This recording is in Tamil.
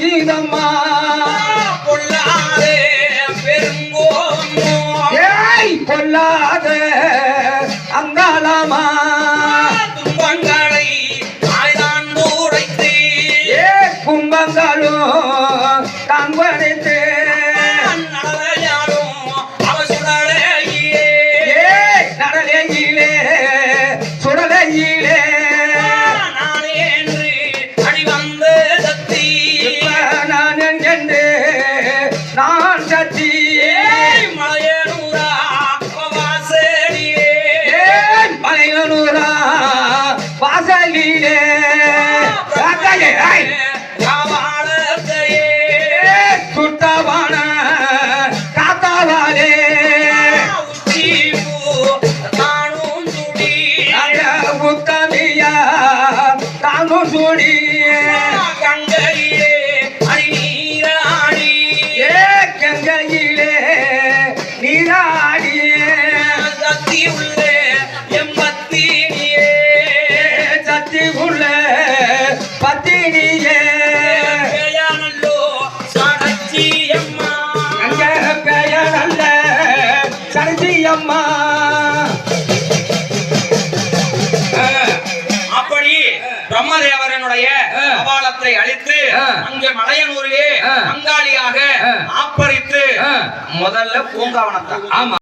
செய்தம்மா கொள்ளாதே பெருங்கோமோ. ஏய்! கொள்ளாதே அங்காலாமா துன்பங்களை ஆய்தான் உரைத்தே கும்பங்களும் தங்குரைத்தே நான் ஏய் மலையனூரா வாசலியே மலையனூரா வாசலிலே. காக்காயே, ஐ! காவாலத்தையே. ஏ ஆ. கபாலத்தை அழித்து. அங்கே மலையனூரிலே. பங்காளியாக. ஆப்பரித்து. முதல்ல பூங்காவனத்தான் ஆமா